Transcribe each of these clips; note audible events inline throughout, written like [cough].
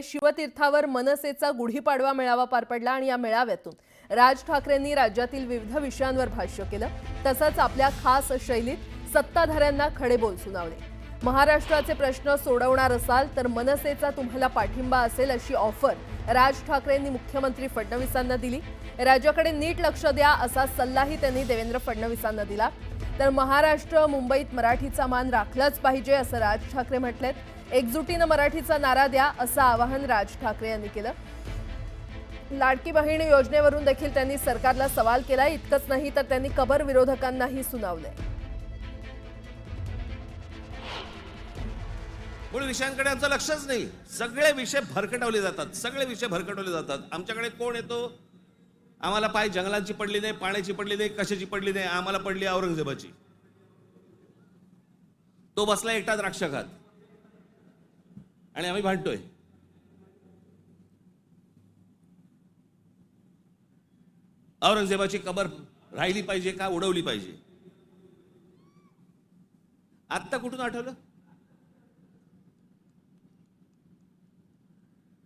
शिवतीर्थावर मनसेचा गुढीपाडवा मेळावा पार पडला आणि या मेळाव्यातून राज ठाकरेंनी राज्यातील विविध विषयांवर भाष्य केलं. तसंच आपल्या खास शैलीत सत्ताधाऱ्यांना खडे बोल सुनावले. महाराष्ट्राचे प्रश्न सोडवणार असाल तर मनसेचा तुम्हाला पाठिंबा असेल अशी ऑफर राज ठाकरेंनी मुख्यमंत्री फडणवीसांना दिली. राज्याकडे नीट लक्ष द्या असा सल्लाही त्यांनी देवेंद्र फडणवीसांना दिला. तर महाराष्ट्र मुंबईत मराठीचा मान राखलाच पाहिजे असं राज ठाकरे म्हटलेत. एकजुटीनं मराठीचा नारा द्या असं आवाहन राज ठाकरे यांनी केलं. लाडकी बहीण योजनेवरून देखील त्यांनी सरकारला सवाल केला. इतकंच नाही तर त्यांनी कबर विरोधकांनाही सुनावलंय. मूळ विषयांकडे आमचं लक्षच नाही. सगळे विषय भरकटवले जातात. सगळे विषय भरकटवले जातात. आमच्याकडे कोण येतो? आम्हाला पाय जंगलांची पडली नाही पाण्याची पडली नाही कशाची पडली नाही आम्हाला पडली औरंगजेबाची. तो बसला एकटा द्राक्ष खात आणि आम्ही भांडतोय. औरंगजेबाची कबर राहिली पाहिजे का उडवली पाहिजे? आत्ता कुठून आठवलं?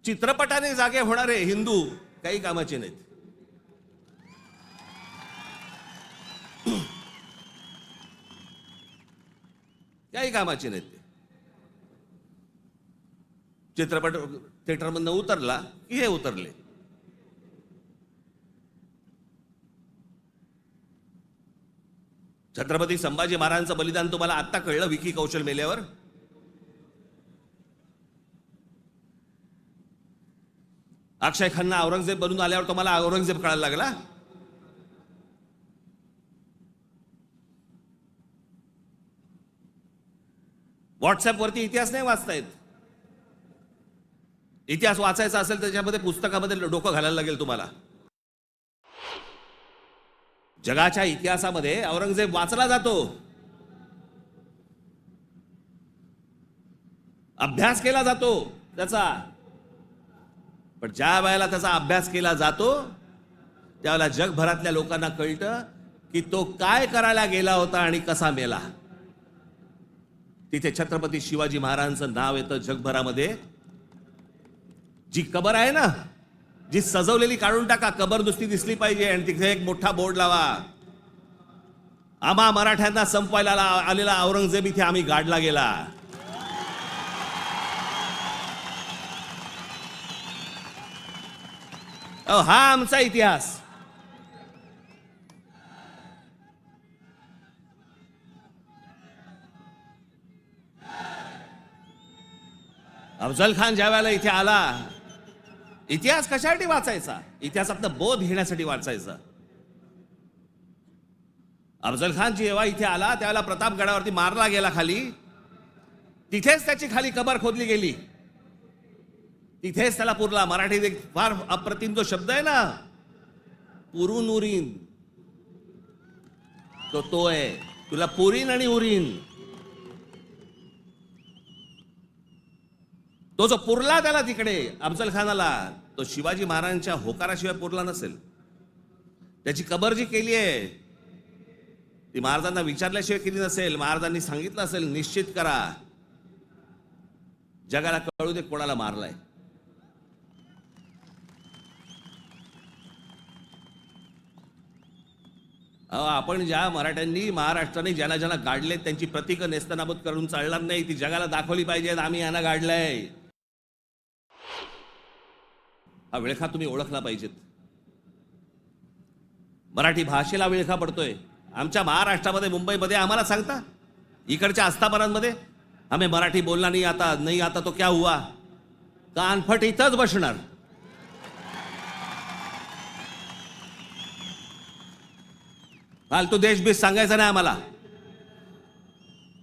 चित्रपटाने जागे होणारे हिंदू काही कामाचे नाहीत. [clears throat] काही कामाचे नाहीत चित्रपट थिएटरमधनं उतरला की हे उतरले. छत्रपती संभाजी महाराजांचं बलिदान तुम्हाला आत्ता कळलं विकी कौशल मेल्यावर? अक्षय खन्ना औरंगजेब बनून आल्यावर तुम्हाला औरंगजेब कळायला लागला? व्हॉट्सअपवरती इतिहास नाही वाचतायत इतिहास वाचायचा असेल त्याच्यामध्ये पुस्तकामध्ये डोकं घालायला लागेल तुम्हाला. जगाच्या इतिहासामध्ये औरंगजेब वाचला जातो. अभ्यास केला जातो त्याचा. पण ज्या वेळेला त्याचा अभ्यास केला जातो त्यावेळेला जगभरातल्या लोकांना कळतं की तो काय करायला गेला होता आणि कसा मेला. तिथे छत्रपती शिवाजी महाराजांचं नाव येतं जगभरामध्ये. जी कबर आहे ना जी सजवलेली काढून टाका कबर नुसती दिसली पाहिजे आणि तिथे एक मोठा बोर्ड लावा. आम्हा मराठ्यांना संपवायला आलेला औरंगजेब इथे आम्ही गाडला गेला. अहो, हा आमचा इतिहास. अफजल खान ज्या वेळेला इथे आला इतिहास कशासाठी वाचायचा? इतिहासातनं बोध घेण्यासाठी वाचायचा. अफजल खान जेव्हा इथे आला त्यावेळेला प्रतापगडावरती मारला गेला खाली. तिथेच त्याची खाली कबर खोदली गेली. तिथेच त्याला पुरला. मराठीत एक फार अप्रतिम जो शब्द आहे ना पुरून उरीन. तो तो आहे. तुला पुरीन आणि उरीन. तो जो पुरला त्याला तिकडे अफजल खानाला तो शिवाजी महाराजांच्या होकाराशिवाय पुरला नसेल. त्याची कबर जी केली आहे ती महाराजांना विचारल्याशिवाय केली नसेल महाराजांनी सांगितलं असेल निश्चित करा. जगाला कळू दे कोणाला मारलाय. अहो, आपण ज्या मराठ्यांनी महाराष्ट्राने ज्यांना ज्यांना गाडले त्यांची प्रतीक नेस्तनाबूत करून चालणार नाही ती जगाला दाखवली पाहिजे आम्ही यांना गाडलंय. हा विळखा तुम्ही ओळखला पाहिजेत. मराठी भाषेला विळखा पडतोय. आमच्या महाराष्ट्रामध्ये मुंबईमध्ये आम्हाला सांगता? इकडच्या आस्थापनांमध्ये? आम्ही मराठी बोलला नाही आता नाही आता तो क्या हुआ? कानफट इथंच बसणार. फालतू देश बीस सांगायचा नाही आम्हाला.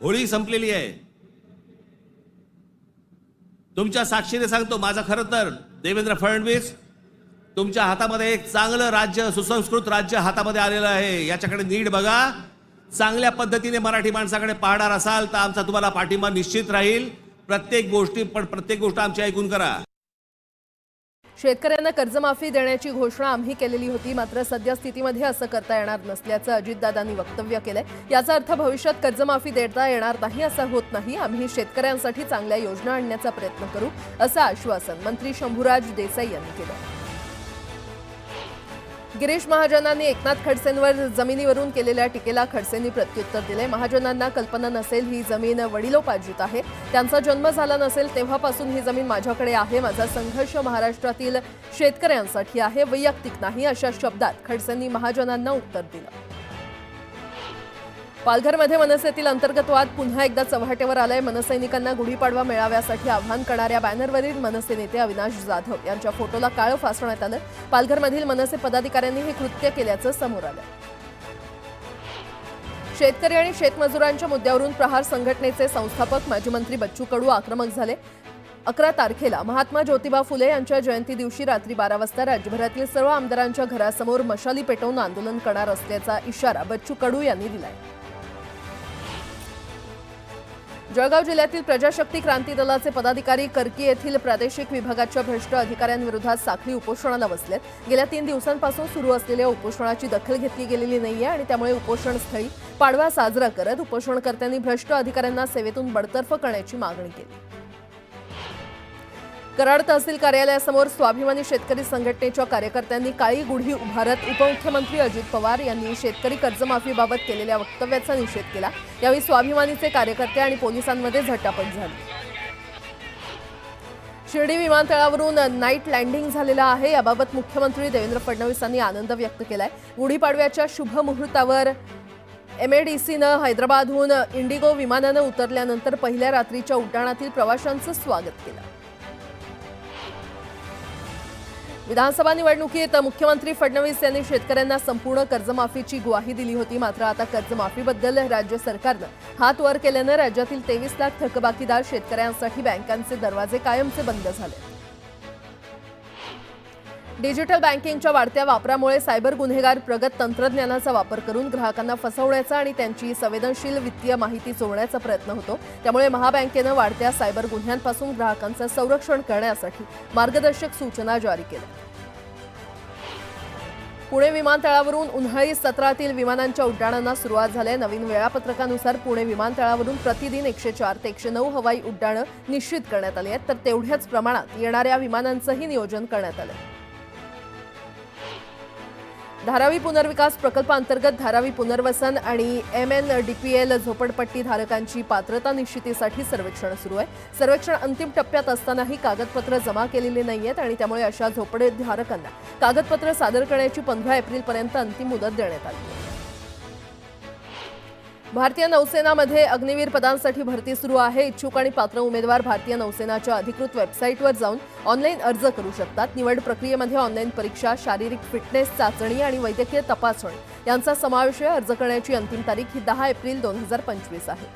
होळी संपलेली आहे. तुमच्या साक्षीने सांगतो माझं खरं तर देवेंद्र फडणवीस तुमच्या हातामध्ये एक चांगलं राज्य सुसंस्कृत राज्य हातामध्ये आलेलं आहे. याच्याकडे नीट बघा. चांगल्या पद्धतीने मराठी माणसाकडे पाहणार असाल तर आमचा तुम्हाला पाठिंबा निश्चित राहील. प्रत्येक गोष्टी पण प्रत्येक गोष्ट आमची ऐकून करा. शेतकऱ्यांना कर्जमाफी देण्याची घोषणा आम्ही केलेली होती. मात्र सद्यस्थितीमध्ये असं करता येणार नसल्याचं अजितदादांनी वक्तव्य केलंय. याचा अर्थ भविष्यात कर्जमाफी देता येणार नाही असं होत नाही. आम्ही शेतकऱ्यांसाठी चांगल्या योजना आणण्याचा प्रयत्न करू असं आश्वासन मंत्री शंभूराज देसाई यांनी केलं गिरीश महाजनांनी एकनाथ खडसेंवर जमिनीवरून केलेल्या टीकेला खडसेंनी प्रत्युत्तर दिले. महाजनांना कल्पना नसेल ही जमीन वडिलोपार्जित आहे. त्यांचा जन्म झाला नसेल तेव्हापासून ही जमीन माझ्याकडे आहे. माझा संघर्ष महाराष्ट्रातील शेतकऱ्यांसाठी आहे. वैयक्तिक नाही अशा शब्दात खडसेंनी महाजनांना उत्तर दिलं. पालघरमध्ये मनसेतील अंतर्गत वाद पुन्हा एकदा चव्हाट्यावर आलाय. मनसैनिकांना गुढीपाडवा मेळाव्यासाठी आव्हान करणाऱ्या बॅनरवरील मनसे नेते अविनाश जाधव यांच्या फोटोला काळं फासण्यात आलं. पालघरमधील मनसे पदाधिकाऱ्यांनी हे कृत्य केल्याचं समोर आलं. शेतकरी आणि शेतमजुरांच्या मुद्द्यावरून प्रहार संघटनेचे संस्थापक माजी मंत्री बच्चू कडू आक्रमक झाले. अकरा तारखेला महात्मा ज्योतिबा फुले यांच्या जयंती दिवशी रात्री बारा वाजता राज्यभरातील सर्व आमदारांच्या घरासमोर मशाली पेटवून आंदोलन करणार असल्याचा इशारा बच्चू कडू यांनी दिलाय. जळगाव जिल्ह्यातील प्रजाशक्ती क्रांती दलाचे पदाधिकारी कर्की येथील प्रादेशिक विभागाच्या भ्रष्ट अधिकाऱ्यांविरोधात साखळी उपोषणाला बसलेत. गेल्या तीन दिवसांपासून सुरू असलेल्या उपोषणाची दखल घेतली गेलेली नाहीये आणि त्यामुळे उपोषणस्थळी पाडवा साजरा करत उपोषणकर्त्यांनी भ्रष्ट अधिकाऱ्यांना सेवेतून बडतर्फ करण्याची मागणी केली. कराड तहसील कार्यालयासमोर स्वाभिमानी शेतकरी संघटनेच्या कार्यकर्त्यांनी काळी गुढी उभारत उपमुख्यमंत्री अजित पवार यांनी शेतकरी कर्जमाफीबाबत केलेल्या वक्तव्याचा निषेध केला. यावेळी स्वाभिमानीचे कार्यकर्ते आणि पोलिसांमध्ये झटापट झाली. शिर्डी विमानतळावरून नाईट लँडिंग झालेलं आहे. याबाबत मुख्यमंत्री देवेंद्र फडणवीसांनी आनंद व्यक्त केलाय. गुढीपाडव्याच्या शुभ मुहूर्तावर एमएडीसीनं हैदराबादहून इंडिगो विमानानं उतरल्यानंतर पहिल्या रात्रीच्या उड्डाणातील प्रवाशांचं स्वागत केलं. विधानसभा निवडणुकीत मुख्यमंत्री फडणवीस यांनी शेतकऱ्यांना संपूर्ण कर्जमाफीची ग्वाही दिली होती. मात्र आता कर्जमाफीबद्दल राज्य सरकारनं हात वर केल्यानं राज्यातील तेवीस लाख थकबाकीदार शेतकऱ्यांसाठी बँकांचे दरवाजे कायमचे बंद झाले. डिजिटल बँकिंगच्या वाढत्या वापरामुळे सायबर गुन्हेगार प्रगत तंत्रज्ञानाचा वापर करून ग्राहकांना फसवण्याचा आणि त्यांची संवेदनशील वित्तीय माहिती चोरण्याचा प्रयत्न होतो त्यामुळे महाबँकेनं वाढत्या सायबर गुन्ह्यांपासून ग्राहकांचं संरक्षण करण्यासाठी मार्गदर्शक सूचना जारी केल्या पुणे विमानतळावरून उन्हाळी सत्रातील विमानांच्या उड्डाणांना सुरुवात झाली आहे. नवीन वेळापत्रकानुसार पुणे विमानतळावरून प्रतिदिन एकशे चार ते एकशे नऊ हवाई उड्डाणं निश्चित करण्यात आली आहेत तर तेवढ्याच प्रमाणात येणाऱ्या विमानांचंही नियोजन करण्यात आलं आहे. धारावी पुनर्विकास प्रकल्पांतर्गत धारावी पुनर्वसन आणि M N D P L झोपडपट्टी धारकांची पात्रता निश्चितीसाठी सर्वेक्षण सुरू आहे. सर्वेक्षण अंतिम टप्प्यात असतानाही कागदपत्र जमा केलेली नाही आहेत आणि त्यामुळे अशा झोपडधारकांना कागदपत्र सादर करण्याची पंधरा एप्रिलपर्यंत अंतिम मुदत देण्यात आली आहे. भारतीय नौसेनामध्ये अग्निवीर पदांसाठी भरती सुरू आहे. इच्छुक आणि पात्र उमेदवार भारतीय नौसेनाच्या अधिकृत वेबसाईटवर जाऊन ऑनलाईन अर्ज करू शकतात. निवड प्रक्रियेमध्ये ऑनलाईन परीक्षा शारीरिक फिटनेस चाचणी आणि वैद्यकीय तपासणी यांचा समावेश आहे. अर्ज करण्याची अंतिम तारीख ही दहा एप्रिल दोन हजार पंचवीस आहे.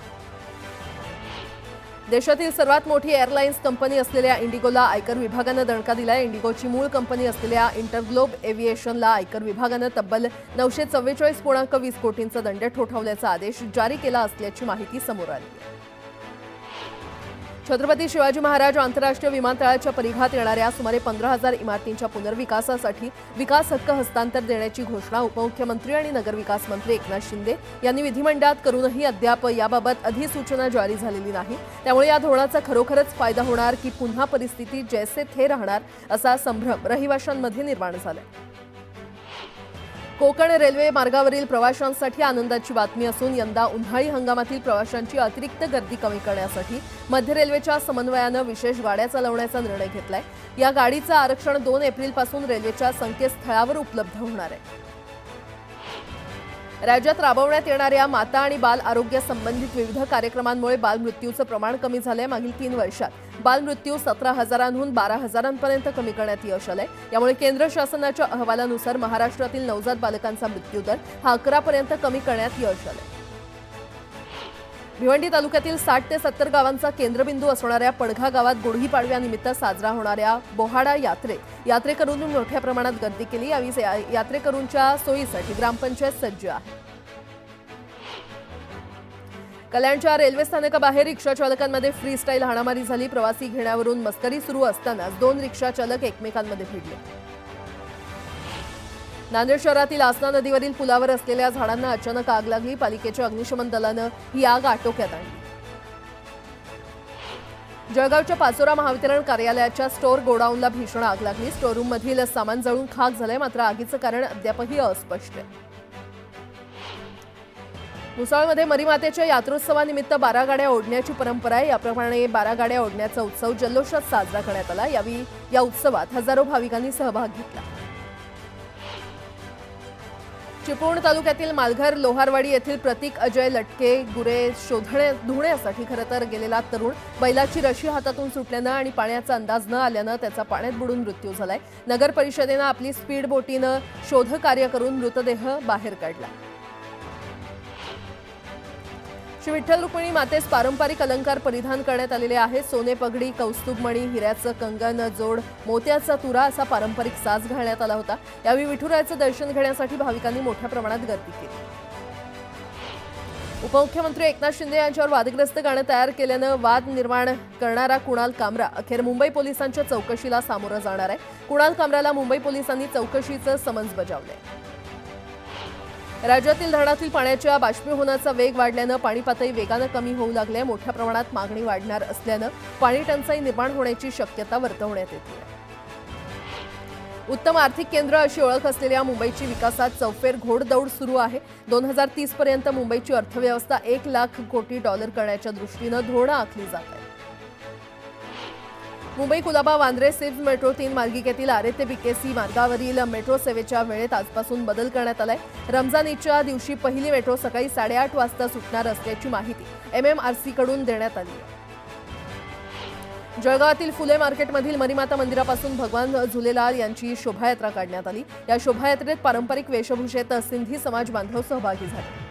देशातील सर्वात मोठी एअरलाईन्स कंपनी असलेल्या इंडिगोला आयकर विभागानं दणका दिलाय. इंडिगोची मूळ कंपनी असलेल्या इंटरग्लोब एव्हिएशनला आयकर विभागानं तब्बल नऊशे चव्वेचाळीस पूर्णांक वीस कोटींचा दंड ठोठावल्याचा आदेश जारी केला असल्याची माहिती समोर आली आहे. छत्रपती शिवाजी महाराज आंतरराष्ट्रीय विमानतळाच्या परिघात येणाऱ्या सुमारे पंधरा हजार इमारतींच्या पुनर्विकासासाठी विकास हक्क हस्तांतर देण्याची घोषणा उपमुख्यमंत्री आणि नगरविकास मंत्री एकनाथ शिंदे यांनी विधिमंडळात करूनही अद्याप याबाबत अधिसूचना जारी झालेली नाही. त्यामुळे या धोरणाचा खरोखरच फायदा होणार की पुन्हा परिस्थिती जैसे थे राहणार असा संभ्रम रहिवाशांमध्ये निर्माण झालाय. कोकण रेल्वे मार्गावरील प्रवाशांसाठी आनंदाची बातमी असून यंदा उन्हाळी हंगामातील प्रवाशांची अतिरिक्त गर्दी कमी करण्यासाठी मध्य रेल्वेच्या समन्वयानं विशेष गाड्या चालवण्याचा निर्णय घेतलाय. या गाडीचं आरक्षण दोन एप्रिलपासून रेल्वेच्या संकेतस्थळावर उपलब्ध होणार आहे. राज्यात राबवण्यात येणाऱ्या माता आणि बाल आरोग्य संबंधित विविध कार्यक्रमांमुळे बालमृत्यूचं प्रमाण कमी झालंय मागील तीन वर्षात. बालमृत्यू सतरा हजारांहून बारा हजारांपर्यंत कमी करण्यात यश आलंय. यामुळे केंद्र शासनाच्या अहवालानुसार महाराष्ट्रातील नवजात बालकांचा मृत्यूदर हा अकरापर्यंत कमी करण्यात यश आलंय. भिवंडी तालुक्यातील साठ ते सत्तर गावांचा केंद्रबिंदू असणाऱ्या पडघा गावात गुढीपाडव्यानिमित्त साजरा होणाऱ्या बोहाडा यात्रे यात्रेकरूंनी मोठ्या प्रमाणात गर्दी केली. यावेळी या- यात्रेकरूंच्या सोयीसाठी ग्रामपंचायत सज्ज आहे. कल्याणच्या रेल्वे स्थानकाबाहेर रिक्षा चालकांमध्ये फ्री स्टाईल हाणामारी झाली. प्रवासी घेण्यावरून मस्करी सुरू असतानाच दोन रिक्षा चालक एकमेकांमध्ये भिडले. नांदेड शहरातील आसना नदीवरील पुलावर असलेल्या झाडांना अचानक आग लागली. पालिकेच्या अग्निशमन दलानं ही आग आटोक्यात आणली. जळगावच्या पाचोरा महावितरण कार्यालयाच्या स्टोअर गोडाऊनला भीषण आग लागली. स्टोअर सामान जळून खाक झालंय. मात्र आगीचं कारण अद्यापही अस्पष्ट आहे. मुसाळमध्ये मरीमातेच्या यात्रोत्सवानिमित्त बारा गाड्या ओढण्याची परंपरा आहे. याप्रमाणे बारा गाड्या ओढण्याचा उत्सव जल्लोषात साजरा करण्यात आला. यावेळी या उत्सवात हजारो भाविकांनी सहभाग घेतला. चिपळूण तालुक्यातील मालघर लोहारवाडी येथील प्रतीक अजय लटके गुरे शोधणे धुण्यासाठी खरं तर गेलेला तरुण. बैलाची रशी हातातून सुटल्यानं आणि पाण्याचा अंदाज न आल्यानं त्याचा पाण्यात बुडून मृत्यू झालाय. नगर परिषदेनं आपली स्पीड बोटीनं शोधकार्य करून मृतदेह बाहेर काढला. श्री विठ्ठल रुक्मिणी मातेस पारंपरिक अलंकार परिधान करण्यात आलेले आहेत. सोने पगडी कौस्तुभमणी हिऱ्याचं कंगन जोड मोत्याचा तुरा असा पारंपरिक साज घालण्यात आला होता. यावेळी विठुरायाचं दर्शन घेण्यासाठी भाविकांनी मोठ्या प्रमाणात गर्दी केली. उपमुख्यमंत्री एकनाथ शिंदे यांच्यावर वादग्रस्त गाणं तयार केल्यानं वाद निर्माण करणारा कुणाल कामरा अखेर मुंबई पोलिसांच्या चौकशीला सामोरं जाणार आहे. कुणाल कामराला मुंबई पोलिसांनी चौकशीचं समन्स आहे राज्यातील धरणातील पाण्याच्या बाष्पीभवनाचा वेग वाढल्यानं पाणी पातळी वेगानं कमी होऊ लागली आहे मोठ्या प्रमाणात मागणी वाढणार असल्यानं पाणी टंचाई निर्माण होण्याची शक्यता वर्तवण्यात येते. उत्तम आर्थिक केंद्र अशी ओळख असलेल्या मुंबईची विकासात चौफेर घोडदौड सुरू आहे. दोन हजार तीस पर्यंत मुंबईची अर्थव्यवस्था एक लाख कोटी डॉलर करण्याच्या दृष्टीनं धोरणं आखली जात आहेत मुंबई कुलाबा वांद्रे सिव्ह मेट्रो तीन मार्गिकेतील आरे ते बीकेसी मार्गावरील मेट्रो सेवेच्या वेळेत आजपासून बदल करण्यात आलाय. रमजान ईदच्या दिवशी पहिली मेट्रो सकाळी साडेआठ वाजता सुटणार असल्याची माहिती एमएमआरसी कडून देण्यात आली. आहे जळगावातील फुले मार्केटमधील मरीमाता मंदिरापासून भगवान झुलेलाल यांची शोभायात्रा काढण्यात आली. या शोभायात्रेत पारंपरिक वेशभूषेत सिंधी समाज बांधव सहभागी झाले.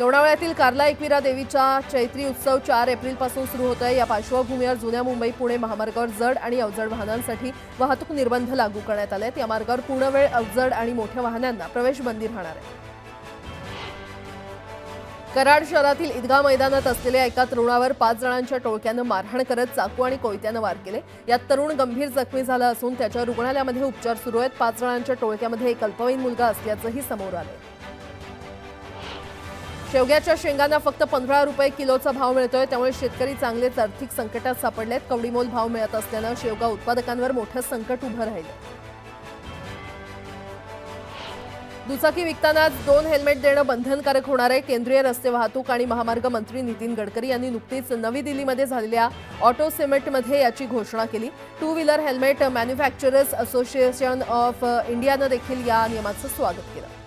लोणावळ्यातील कार्ला एकविरा देवीचा चैत्री उत्सव चार एप्रिलपासून सुरू होत आहे. या पार्श्वभूमीवर जुन्या मुंबई पुणे महामार्गावर जड आणि अवजड वाहनांसाठी वाहतूक निर्बंध लागू करण्यात आले आहेत. या मार्गावर पूर्णवेळ अवजड आणि मोठ्या वाहनांना प्रवेश बंदी राहणार आहे. कराड शहरातील ईदगाह मैदानात असलेल्या एका तरुणावर पाच जणांच्या टोळक्यानं मारहाण करत चाकू आणि कोयत्यानं वार केले. यात तरुण गंभीर जखमी झाला असून त्याच्या रुग्णालयामध्ये उपचार सुरू आहेत. पाच जणांच्या टोळक्यामध्ये एक अल्पवयीन मुलगा असल्याचंही समोर आलं शेवग्याच्या शेंगांना फक्त पंधरा रुपये किलोचा भाव मिळतोय. त्यामुळे शेतकरी चांगलेच आर्थिक संकटात सापडलेत. कवडीमोल भाव मिळत असल्यानं शेवगा उत्पादकांवर मोठं संकट उभं राहिलं. दुचाकी विकताना दोन हेल्मेट देणं बंधनकारक होणार आहे. केंद्रीय रस्ते वाहतूक आणि महामार्ग मंत्री नितीन गडकरी यांनी नुकतीच नवी दिल्लीमध्ये झालेल्या ऑटो सिमेंटमध्ये याची घोषणा केली. Two wheeler helmet manufacturers association of इंडियानं देखील या नियमाचं स्वागत केलं.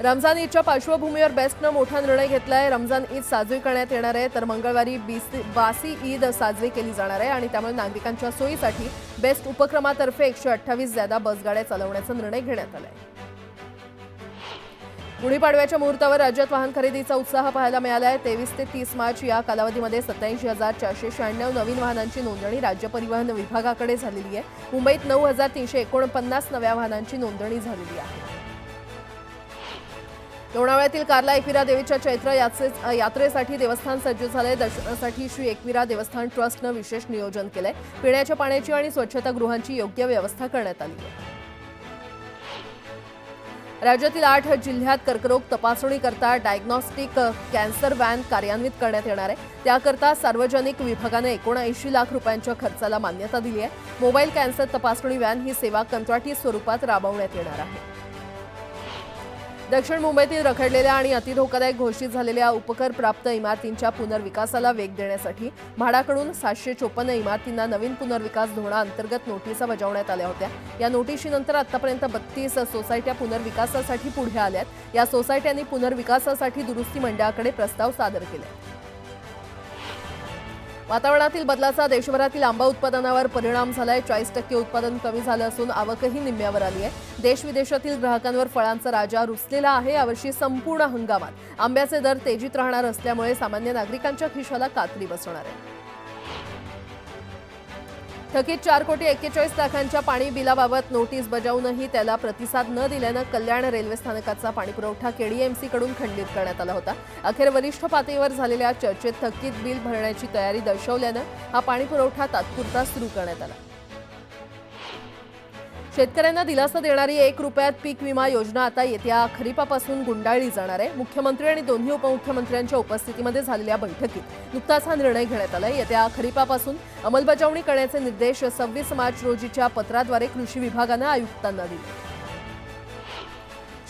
रमजान ईदच्या पार्श्वभूमीवर बेस्टनं मोठा निर्णय घेतलाय. रमजान ईद साजरी करण्यात येणार आहे. तर मंगळवारी बासी ईद साजरी केली जाणार आहे आणि त्यामुळे नागरिकांच्या सोयीसाठी बेस्ट उपक्रमातर्फे एकशे अठ्ठावीस ज्यादा बसगाड्या चालवण्याचा निर्णय घेण्यात आलाय. गुढीपाडव्याच्या मुहूर्तावर राज्यात वाहन खरेदीचा उत्साह पाहायला मिळाला आहे तेवीस ते तीस मार्च या कालावधीमध्ये सत्याऐंशी हजार चारशे शहाण्णव नवीन वाहनांची नोंदणी राज्य परिवहन विभागाकडे झालेली आहे. मुंबईत नऊ हजार तीनशे एकोणपन्नास नव्या वाहनांची नोंदणी झालेली आहे. लोणावळ्यातील कार्ला एकविरा देवीच्या चैत्र यात्रे- यात्रेसाठी देवस्थान सज्ज झालंय. दर्शनासाठी श्री एकविरा देवस्थान ट्रस्टनं विशेष नियोजन केलंय. पिण्याच्या पाण्याची आणि स्वच्छतागृहांची योग्य व्यवस्था करण्यात आली आहे. राज्यातील आठ जिल्ह्यात कर्करोग तपासणी करता डायग्नॉस्टिक कॅन्सर व्हॅन कार्यान्वित करण्यात येणार आहे. त्याकरता सार्वजनिक विभागाने एकोणऐंशी लाख रुपयांच्या खर्चाला मान्यता दिली आहे. मोबाईल कॅन्सर तपासणी व्हॅन ही सेवा कंत्राटी स्वरूपात राबवण्यात येणार आहे. दक्षिण मुंबईतील रखडलेल्या आणि अतिधोकादायक घोषित झालेल्या उपकर प्राप्त इमारतींच्या पुनर्विकासाला वेग देण्यासाठी म्हाडाकडून सातशे चोपन्न इमारतींना नवीन पुनर्विकास धोरणाअंतर्गत नोटिसा बजावण्यात आल्या होत्या. या नोटिशीनंतर आतापर्यंत बत्तीस सोसायट्या पुनर्विकासासाठी पुढे आल्यात. या सोसायट्यांनी पुनर्विकासासाठी दुरुस्ती मंडळाकडे प्रस्ताव सादर केले. वातावरणातील बदलाचा देशभरातील आंबा उत्पादनावर परिणाम झालाय. चाळीस टक्के उत्पादन कमी झालं असून आवकही निम्म्यावर आली आहे. देश विदेशातील ग्राहकांवर फळांचा राजा रुसलेला आहे. यावर्षी संपूर्ण हंगामात आंब्याचे दर तेजीत राहणार असल्यामुळे सामान्य नागरिकांच्या खिशाला कात्री बसणार आहे. थकीत चार कोटी एक्केचाळीस लाखांच्या पाणी बिलाबाबत नोटीस बजावूनही त्याला प्रतिसाद न दिल्यानं कल्याण रेल्वे स्थानकाचा पाणीपुरवठा केडीएमसीकडून खंडित करण्यात आला होता. अखेर वरिष्ठ पातळीवर झालेल्या चर्चेत थकीत बिल भरण्याची तयारी दर्शवल्यानं हा पाणीपुरवठा तात्पुरता सुरू करण्यात आला. शेतकऱ्यांना दिलासा देणारी एक रुपयात पीक विमा योजना आता येत्या खरीपापासून गुंडाळली जाणार आहे. मुख्यमंत्री आणि दोन्ही उपमुख्यमंत्र्यांच्या उपस्थितीमध्ये झालेल्या बैठकीत नुकताच हा निर्णय घेण्यात आला येत्या खरीपापासून अंमलबजावणी करण्याचे निर्देश सव्वीस मार्च रोजीच्या पत्राद्वारे कृषी विभागानं आयुक्तांना दिले.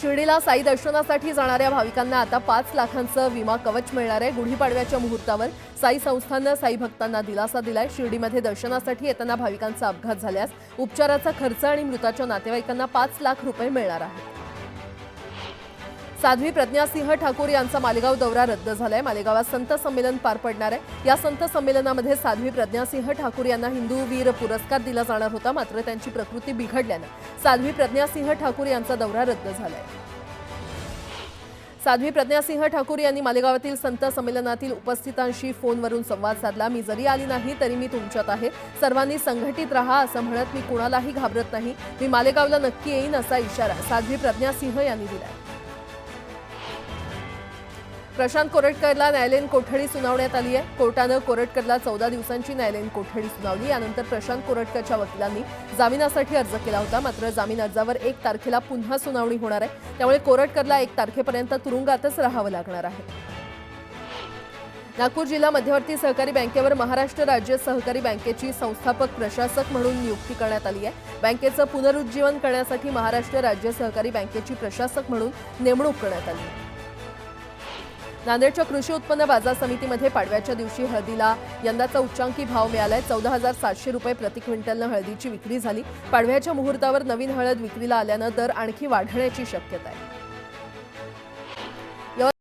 शिर्डीला साई दर्शनासाठी जाणाऱ्या भाविकांना आता पाच लाखांचं विमा कवच मिळणार आहे. गुढीपाडव्याच्या मुहूर्तावर साई संस्थानं साई भक्तांना दिलासा दिलाय. शिर्डीमध्ये दर्शनासाठी येताना भाविकांचा अपघात झाल्यास उपचाराचा खर्च आणि मृताच्या नातेवाईकांना पाच लाख रुपये मिळणार आहेत. साध्वी प्रज्ञासिंह ठाकूर यांचा मालेगाव दौरा रद्द झालाय. मालेगावात संत संमेलन पार पडणार आहे. या संत संमेलनामध्ये साध्वी प्रज्ञासिंह ठाकूर यांना हिंदू वीर पुरस्कार दिला जाणार होता मात्र त्यांची प्रकृती बिघडल्यानं साध्वी प्रज्ञासिंह ठाकूर यांचा दौरा रद्द झालाय. साध्वी प्रज्ञासिंह ठाकूर यांनी मालेगावातील संत संमेलनातील उपस्थितांशी फोनवरून संवाद साधला. मी जरी आली नाही तरी मी तुमच्यात आहे. सर्वांनी संघटित राहा असं म्हणत मी कुणालाही घाबरत नाही. मी मालेगावला नक्की येईन असा इशारा साध्वी प्रज्ञासिंह यांनी दिलाय. प्रशांत कोरटकरला न्यायालयीन कोठडी सुनावण्यात आली आहे. कोर्टानं कोरटकरला चौदा दिवसांची न्यायालयीन कोठडी सुनावली. यानंतर प्रशांत कोरटकरच्या वकिलांनी जामिनासाठी अर्ज केला होता. मात्र जामीन अर्जावर एक तारखेला पुन्हा सुनावणी होणार आहे. त्यामुळे कोरटकरला एक तारखेपर्यंत तुरुंगातच राहावं लागणार आहे. नागपूर जिल्हा मध्यवर्ती सहकारी बँकेवर महाराष्ट्र राज्य सहकारी बँकेची संस्थापक प्रशासक म्हणून नियुक्ती करण्यात आली आहे. बँकेचं पुनरुज्जीवन करण्यासाठी महाराष्ट्र राज्य सहकारी बँकेची प्रशासक म्हणून नेमणूक करण्यात आली आहे. नांदेडच्या कृषी उत्पन्न बाजार समितीमध्ये पाडव्याच्या दिवशी हळदीला यंदाचा उच्चांकी भाव मिळालाय. चौदा हजार सातशे रुपये प्रति क्विंटलनं हळदीची विक्री झाली. पाडव्याच्या मुहूर्तावर नवीन हळद विक्रीला आल्यानं दर आणखी वाढण्याची शक्यता आहे.